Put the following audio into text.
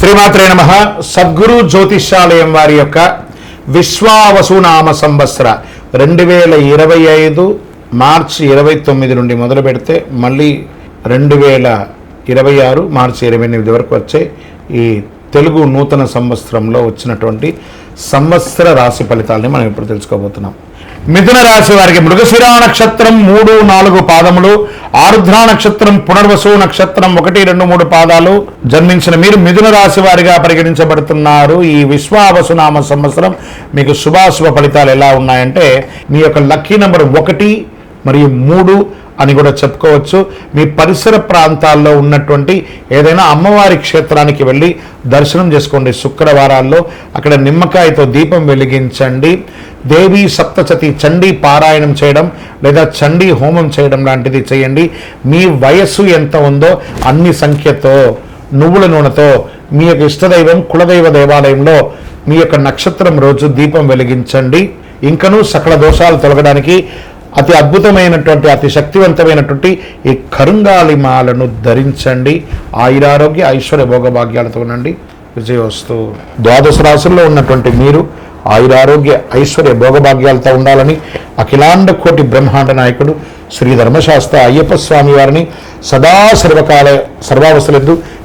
శ్రీమాత్రే నమ. సద్గురు జ్యోతిష్యాలయం వారి యొక్క విశ్వావసునామ సంవత్సర రెండు వేల ఇరవై ఐదు మార్చి ఇరవై తొమ్మిది నుండి మొదలు పెడితే మళ్ళీ రెండు వేల ఇరవై ఆరు మార్చి ఇరవై ఎనిమిది వరకు వచ్చే ఈ తెలుగు నూతన సంవత్సరంలో వచ్చినటువంటి సంవత్సర రాశి ఫలితాలని మనం ఇప్పుడు తెలుసుకోబోతున్నాం. మిథున రాశి వారికి మృగశిరా నక్షత్రం మూడు నాలుగు పాదములు. ఆరుద్ర నక్షత్రం పునర్వసు నక్షత్రం ఒకటి రెండు మూడు పాదాలు జన్మించిన మీరు మిథున రాశి వారిగా పరిగణించబడుతున్నారు. ఈ విశ్వావసునామ సంవత్సరం మీకు శుభాశుభ ఫలితాలు ఎలా ఉన్నాయంటే మీ యొక్క లక్కీ నెంబర్ ఒకటి మరియు మూడు అని కూడా చెప్పుకోవచ్చు. మీ పరిసర ప్రాంతాల్లో ఉన్నటువంటి ఏదైనా అమ్మవారి క్షేత్రానికి వెళ్ళి దర్శనం చేసుకోండి శుక్రవారాల్లో. అక్కడ నిమ్మకాయతో దీపం వెలిగించండి. దేవి సప్తచతి చండీ పారాయణం చేయడం లేదా చండీ హోమం చేయడం లాంటిది చేయండి. మీ వయస్సు ఎంత ఉందో అన్ని సంఖ్యతో నువ్వుల నూనెతో మీ యొక్క ఇష్టదైవం కులదైవ దేవాలయంలో మీ యొక్క నక్షత్రం రోజు దీపం వెలిగించండి. ఇంకనూ సకల దోషాలు తొలగడానికి అతి అద్భుతమైనటువంటి అతి శక్తివంతమైనటువంటి ఈ కరుంగాలిమాలను ధరించండి. ఆయురారోగ్య ఐశ్వర్య భోగభాగ్యాలతో ఉండండి. విజయవస్తు. ద్వాదశ రాశుల్లో ఉన్నటువంటి మీరు ఆయురారోగ్య ఐశ్వర్య భోగభాగ్యాలతో ఉండాలని అఖిలాండ కోటి బ్రహ్మాండ నాయకుడు శ్రీ ధర్మశాస్త్ర అయ్యప్ప స్వామి వారిని సదా సర్వకాల సర్వావసరద్దు